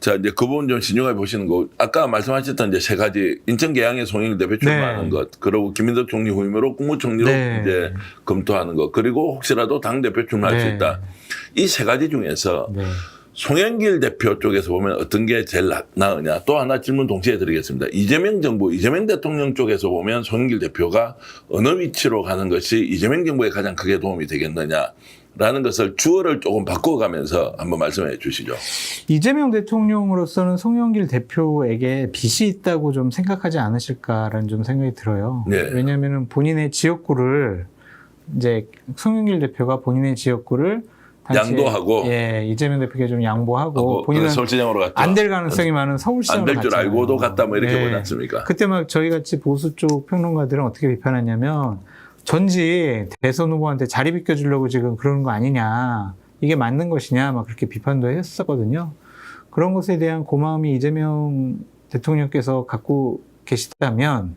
자 이제 그 부분 좀 신중하게 보시는 거. 아까 말씀하셨던 이제 세 가지 인천 계양의 송영길 대표 출마하는 네. 것, 그리고 김민석 총리 후임으로 국무총리로 네. 이제 검토하는 것, 그리고 혹시라도 당 대표 출마할 수 네. 있다. 이 세 가지 중에서 네. 송영길 대표 쪽에서 보면 어떤 게 제일 나- 나으냐. 또 하나 질문 동시에 드리겠습니다. 이재명 정부, 이재명 대통령 쪽에서 보면 송영길 대표가 어느 위치로 가는 것이 이재명 정부에 가장 크게 도움이 되겠느냐. 라는 것을 주어를 조금 바꿔가면서 한번 말씀해 주시죠. 이재명 대통령으로서는 송영길 대표에게 빚이 있다고 좀 생각하지 않으실까라는 좀 생각이 들어요. 네. 왜냐하면 본인의 지역구를 이제 송영길 대표가 본인의 지역구를 양도하고. 예 이재명 대표에게 좀 양보하고 하고 본인은 서울시장으로 갔다. 안될 가능성이 많은 서울시장으로 안될 줄. 알고도 갔다 뭐 이렇게 네. 보지 않습니까? 그때 막 저희 같이 보수 쪽 평론가들은 어떻게 비판했냐면 전지 대선 후보한테 자리 비켜주려고 지금 그러는 거 아니냐 이게 맞는 것이냐 막 그렇게 비판도 했었거든요. 그런 것에 대한 고마움이 이재명 대통령께서 갖고 계시다면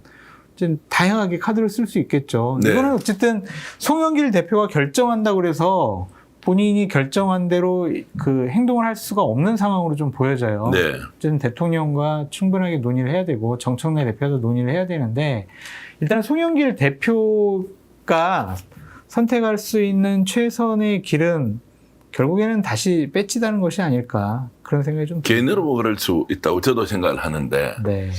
좀 다양하게 카드를 쓸 수 있겠죠. 네. 이거는 어쨌든 송영길 대표가 결정한다고 그래서 본인이 결정한 대로 그 행동을 할 수가 없는 상황으로 좀 보여져요. 네. 어쨌든 대통령과 충분하게 논의를 해야 되고 정청래 대표도 논의를 해야 되는데 일단 송영길 대표가 선택할 수 있는 최선의 길은 결국에는 다시 빼치다는 것이 아닐까 그런 생각이 좀 개인으로 뭐 그럴 수 있다고 저도 생각을 하는데 네.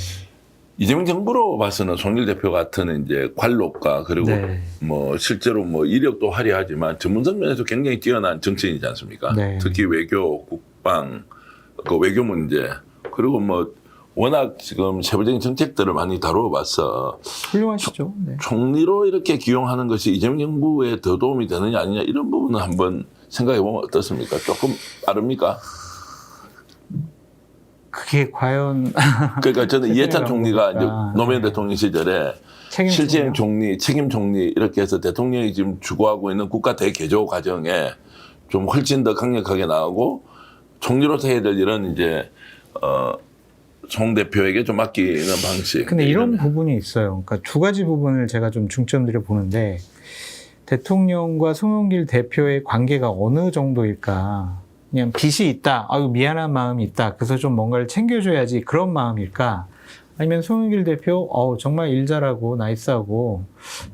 이재명 정부로 봐서는 송일 대표 같은 이제 관록과 그리고 네. 뭐 실제로 뭐 이력도 화려하지만 전문성 면에서 굉장히 뛰어난 정치인이지 않습니까? 네. 특히 외교, 국방, 그 외교 문제 그리고 뭐 워낙 지금 세부적인 정책들을 많이 다루어봐서 훌륭하시죠. 네. 총리로 이렇게 기용하는 것이 이재명 정부에 더 도움이 되느냐 아니냐 이런 부분은 한번 생각해 보면 어떻습니까? 조금 빠릅니까? 그게 과연 그러니까 저는 이해찬 총리가 이제 있다. 노무현 네. 대통령 시절에 실제형 총리, 책임 총리 이렇게 해서 대통령이 지금 주고하고 있는 국가 대개조 과정에 좀 훨씬 더 강력하게 나오고 총리로서 해야 될 일은 이제 어, 송 대표에게 좀 맡기는 방식. 근데 이런 이런- 부분이 있어요. 그러니까 두 가지 부분을 제가 좀 중점 들여 보는데 대통령과 송영길 대표의 관계가 어느 정도일까? 그냥 빚이 있다, 아유 미안한 마음이 있다, 그래서 좀 뭔가를 챙겨줘야지 그런 마음일까? 아니면 송영길 대표, 어 정말 일 잘하고 나이스하고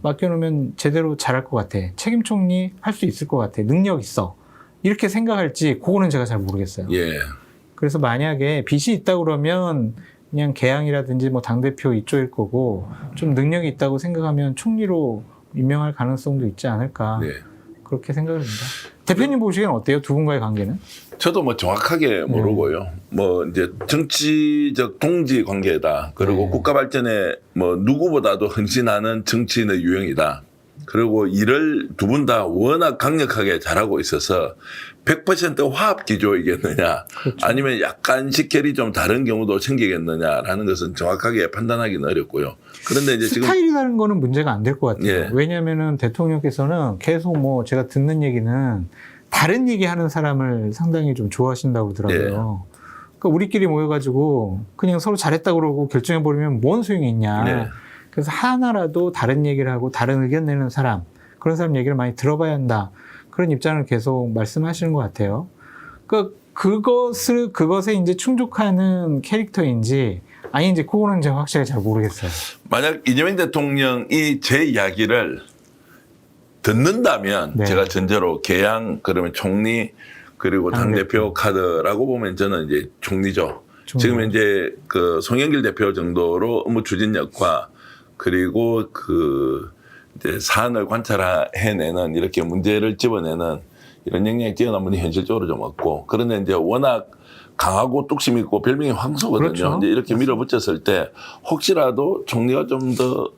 맡겨놓으면 제대로 잘할 것 같아, 책임 총리 할 수 있을 것 같아, 능력 있어 이렇게 생각할지 그거는 제가 잘 모르겠어요. 예. 그래서 만약에 빚이 있다 그러면 그냥 개항이라든지 뭐 당 대표 이쪽일 거고 좀 능력이 있다고 생각하면 총리로 임명할 가능성도 있지 않을까 네. 그렇게 생각을 합니다. 대표님 보시기엔 어때요? 두 분과의 관계는? 저도 뭐 정확하게 모르고요. 뭐 이제 정치적 동지 관계다. 그리고 네. 국가 발전에 뭐 누구보다도 헌신하는 정치인의 유형이다. 그리고 일을 두 분 다 워낙 강력하게 잘하고 있어서 100% 화합 기조이겠느냐, 그렇죠. 아니면 약간씩 결이 좀 다른 경우도 생기겠느냐라는 것은 정확하게 판단하기는 어렵고요. 그런데 이제 지금 스타일이 다른 거는 문제가 안 될 것 같아요. 예. 왜냐하면은 대통령께서는 계속 뭐 제가 듣는 얘기는 다른 얘기 하는 사람을 상당히 좀 좋아하신다고 그러더라고요. 예. 그러니까 우리끼리 모여가지고 그냥 서로 잘했다 그러고 결정해 버리면 뭔 소용이 있냐. 네. 그래서 하나라도 다른 얘기를 하고 다른 의견 내는 사람, 그런 사람 얘기를 많이 들어봐야 한다. 그런 입장을 계속 말씀하시는 것 같아요. 그러니까 그것을, 그것에 이제 충족하는 캐릭터인지, 아니, 이제 그거는 제가 확실히 잘 모르겠어요. 만약 이재명 대통령이 제 이야기를 듣는다면 네. 제가 전제로 개항 그러면 총리 그리고 당 대표 카드라고 보면 저는 이제 총리죠. 총리. 지금 이제 그 송영길 대표 정도로 업무 추진력과 그리고 그 이제 사안을 관찰해내는 이렇게 문제를 집어내는 이런 역량이 뛰어난 분이 현실적으로 좀 없고 그런데 이제 워낙 강하고 뚝심 있고 별명이 황소거든요. 그렇죠. 이제 이렇게 밀어붙였을 때 혹시라도 총리가 좀 더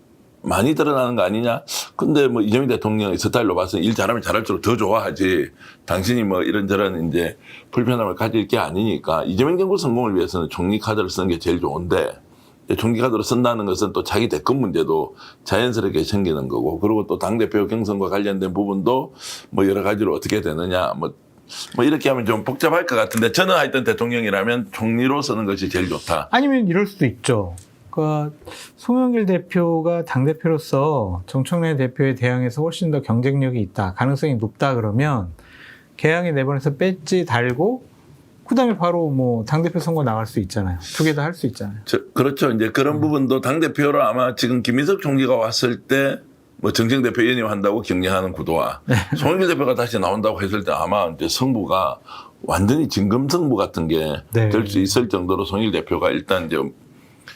많이 드러나는 거 아니냐? 근데 뭐 이재명 대통령의 스타일로 봐서 일 잘하면 잘할수록 더 좋아하지. 당신이 뭐 이런저런 이제 불편함을 가질 게 아니니까 이재명 정부 성공을 위해서는 총리 카드를 쓰는 게 제일 좋은데 총리 카드로 쓴다는 것은 또 자기 대권 문제도 자연스럽게 생기는 거고 그리고 또 당대표 경선과 관련된 부분도 뭐 여러 가지로 어떻게 되느냐 뭐, 뭐 이렇게 하면 좀 복잡할 것 같은데 저는 하여튼 대통령이라면 총리로 쓰는 것이 제일 좋다. 아니면 이럴 수도 있죠. 그러니까 송영길 대표가 당대표로서 정청래 대표에 대항해서 훨씬 더 경쟁력이 있다, 가능성이 높다 그러면 개항에 내보내서 배지 달고 그다음에 바로 뭐 당대표 선거 나갈 수 있잖아요. 두 개 다 할 수 있잖아요. 저, 그렇죠. 이제 그런 음. 부분도 당대표로 아마 지금 김인석 총리가 왔을 때 뭐 정쟁대표 연임한다고 격려하는 구도와 네. 송영길 대표가 다시 나온다고 했을 때 아마 이제 승부가 완전히 진검승부 같은 게 네. 될수 있을 정도로 송영길 대표가 일단 이제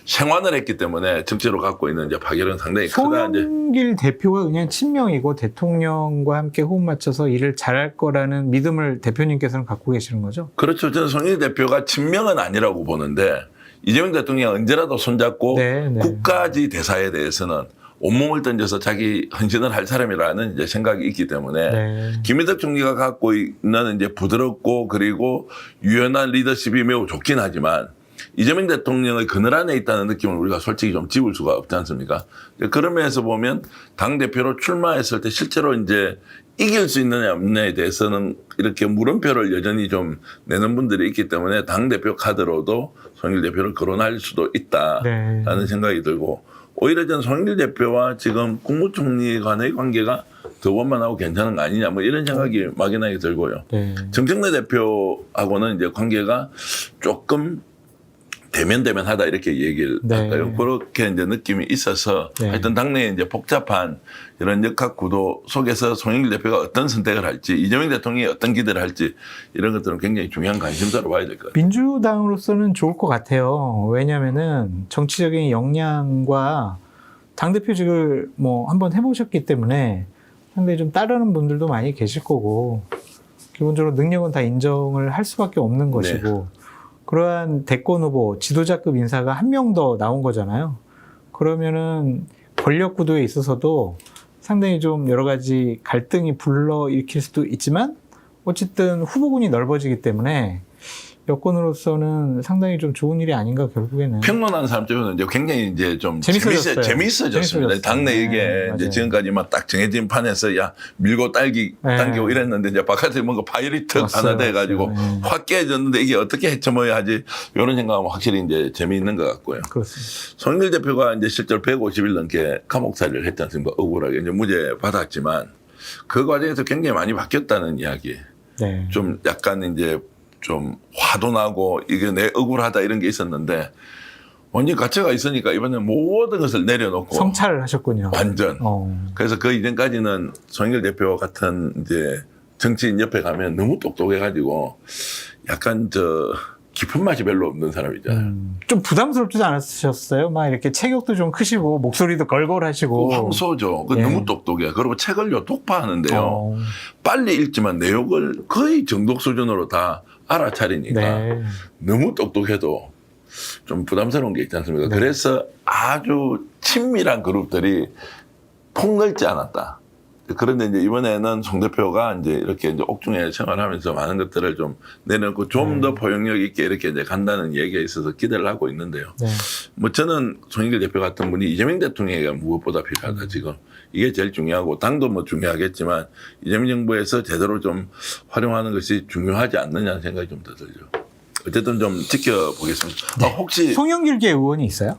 생환을 했기 때문에 정치로 갖고 있는 이제 파괴는 상당히 크다. 이제 송영길 대표가 그냥 친명이고 대통령과 함께 호흡 맞춰서 일을 잘할 거라는 믿음을 대표님께서는 갖고 계시는 거죠? 그렇죠. 저는 송영길 대표가 친명은 아니라고 보는데 이재명 대통령 언제라도 손잡고 네, 네. 국가지 대사에 대해서는 온몸을 던져서 자기 헌신을 할 사람이라는 이제 생각이 있기 때문에 네. 김인석 총리가 갖고 있는 이제 부드럽고 그리고 유연한 리더십이 매우 좋긴 하지만 이재명 대통령의 그늘 안에 있다는 느낌을 우리가 솔직히 좀 지울 수가 없지 않습니까? 그런 면에서 보면 당 대표로 출마했을 때 실제로 이제 이길 수 있느냐 없느냐에 대해서는 이렇게 물음표를 여전히 좀 내는 분들이 있기 때문에 당 대표 카드로도 송일 대표를 거론할 수도 있다라는 네. 생각이 들고 오히려 전 송일 대표와 지금 국무총리 간의 관계가 더 원만하고 괜찮은 거 아니냐 뭐 이런 생각이 막연하게 들고요. 네. 정청래 대표하고는 이제 관계가 조금 대면대면하다 이렇게 얘기를 네. 할까요? 그렇게 이제 느낌이 있어서 네. 하여튼 당내에 이제 복잡한 이런 역학 구도 속에서 송영길 대표가 어떤 선택을 할지 이재명 대통령이 어떤 기대를 할지 이런 것들은 굉장히 중요한 관심사로 봐야 될 것 같아요. 민주당으로서는 좋을 것 같아요. 왜냐면은 정치적인 역량과 당대표직을 뭐 한번 해보셨기 때문에 상당히 좀 따르는 분들도 많이 계실 거고, 기본적으로 능력은 다 인정을 할 수밖에 없는 것이고, 그러한 대권 후보, 지도자급 인사가 한 명 더 나온 거잖아요. 그러면은 권력 구도에 있어서도 상당히 좀 여러 가지 갈등이 불러 일으킬 수도 있지만, 어쨌든 후보군이 넓어지기 때문에 여권으로서는 상당히 좀 좋은 일이 아닌가 결국에는. 평론하는 사람 쪽에는 이제 굉장히 이제 좀 재밌어졌어요. 재밌어. 재밌어졌어요. 당내 이게 네, 이제 맞아요. 지금까지만 딱 정해진 판에서 야 밀고 딸기 네. 당기고 이랬는데 이제 바깥에 뭔가 파열이 턱 맞어요, 하나 돼가지고. 네. 확 깨졌는데 이게 어떻게 헤쳐머야 하지 이런 생각하면 확실히 이제 재미있는 것 같고요. 그렇습니다. 송일 대표가 이제 실제로 150일 넘게 감옥살이를 했지 않습니까? 억울하게 이제 무죄 받았지만 그 과정에서 굉장히 많이 바뀌었다는 이야기. 네. 좀 약간 이제 좀 화도 나고 이게 내 억울하다 이런 게 있었는데 완전 가치가 있으니까 이번에 모든 것을 내려놓고 성찰을 하셨군요. 완전 어. 그래서 그 이전까지는 송일 대표 같은 이제 정치인 옆에 가면 너무 똑똑해가지고 약간 저 깊은 맛이 별로 없는 사람이잖아요. 음, 좀 부담스럽지 않으셨어요? 막 이렇게 체격도 좀 크시고 목소리도 걸걸하시고. 그 황소죠. 그 예. 너무 똑똑해. 그리고 책을 요 독파하는데요. 어, 빨리 읽지만 내용을 거의 정독 수준으로 다 알아차리니까 네. 너무 똑똑해도 좀 부담스러운 게 있지 않습니까? 네. 그래서 아주 친밀한 그룹들이 폭넓지 않았다. 그런데 이제 이번에는 송 대표가 이제 이렇게 이제 옥중에 생활하면서 많은 것들을 좀 내놓고 좀더 네. 포용력 있게 이렇게 이제 간다는 얘기에 있어서 기대를 하고 있는데요. 네. 뭐 저는 송영길 대표 같은 분이 이재명 대통령에게 무엇보다 음. 필요하다 지금 이게 제일 중요하고 당도 뭐 중요하겠지만 이재명 정부에서 제대로 좀 활용하는 것이 중요하지 않느냐는 생각이 좀더 들죠. 어쨌든 좀 지켜보겠습니다. 아, 혹시 송영길계 의원이 있어요?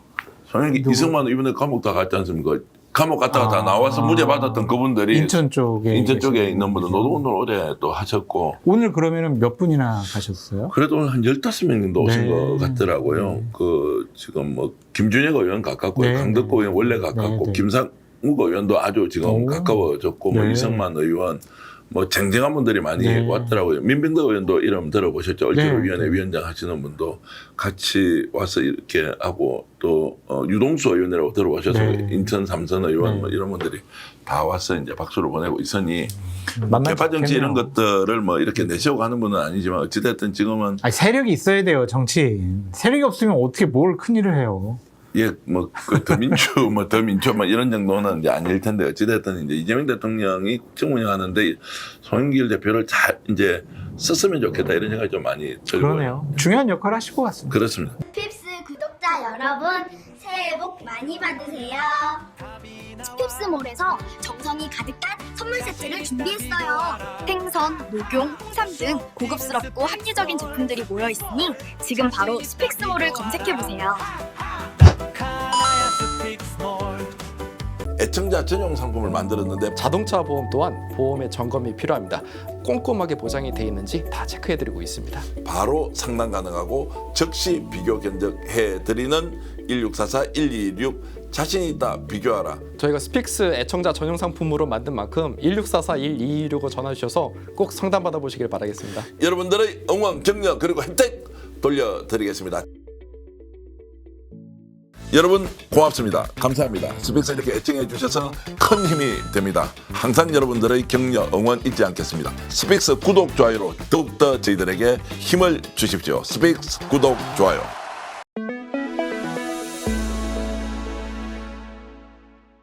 송영길 누구? 이승만 이번에 감옥 다 갔지 않습니까? 감옥 갔다가 다 아. 나와서 무죄 받았던 그분들이 인천 쪽에. 인천 쪽에 있는 분들. 노동운동 오래 또 하셨고 오늘 그러면은 몇 분이나 가셨어요? 그래도 한 15명 정도 오신 네. 것 같더라고요. 네. 그 지금 뭐 김준혁 의원 가깝고요. 네, 강덕구 네. 의원 원래 가깝고 네, 네. 김상욱 의원도 아주 지금 오. 가까워졌고 뭐 네. 이성만 의원 뭐 쟁쟁한 분들이 많이 네. 왔더라고요. 민병덕 의원도 이름 들어보셨죠? 얼지로위원회 네. 위원장 하시는 분도 같이 와서 이렇게 하고 또 어, 유동수 의원이라고 들어보셔서 네. 인천 삼선 의원 네. 뭐 이런 분들이 다 와서 이제 박수를 보내고 있으니 만만치 개파 정치 이런. 것들을 뭐 이렇게 내세우고 하는 분은 아니지만 어찌됐든 지금은 아니, 세력이 있어야 돼요, 정치. 세력이 없으면 어떻게 뭘 큰 일을 해요. 예, 뭐, 그, 더민주, 뭐, 더민주, 뭐, 이런 정도는 이제 아닐 텐데, 어찌됐든 이제 이재명 대통령이 국정 운영하는데, 송영길 대표를 잘 이제 썼으면 좋겠다, 이런 생각이 좀 많이 들고. 그러네요. 중요한 역할을 하실 것 같습니다. 그렇습니다. 스핍스 구독자 여러분 새해 복 많이 받으세요. 스핍스몰에서 정성이 가득한 선물 세트를 준비했어요. 생선, 녹용, 홍삼 등 고급스럽고 합리적인 제품들이 모여 있으니 지금 바로 스픽스몰을 검색해 보세요. 애청자 전용 상품을 만들었는데, 자동차 보험 또한 보험의 점검이 필요합니다. 꼼꼼하게 보장이 돼 있는지 다 체크해드리고 있습니다. 바로 상담 가능하고 즉시 비교 견적해 드리는 1644 126 자신 있다 비교하라. 저희가 스픽스 애청자 전용 상품으로 만든 만큼 1644-1226을 전화 주셔서 꼭 상담 받아보시길 바라겠습니다. 여러분들의 응원 격려 그리고 혜택 돌려드리겠습니다. 여러분 고맙습니다. 감사합니다. 스픽스 이렇게 애청해 주셔서 큰 힘이 됩니다. 항상 여러분들의 격려 응원 잊지 않겠습니다. 스픽스 구독 좋아요로 더욱더 저희들에게 힘을 주십시오. 스픽스 구독 좋아요.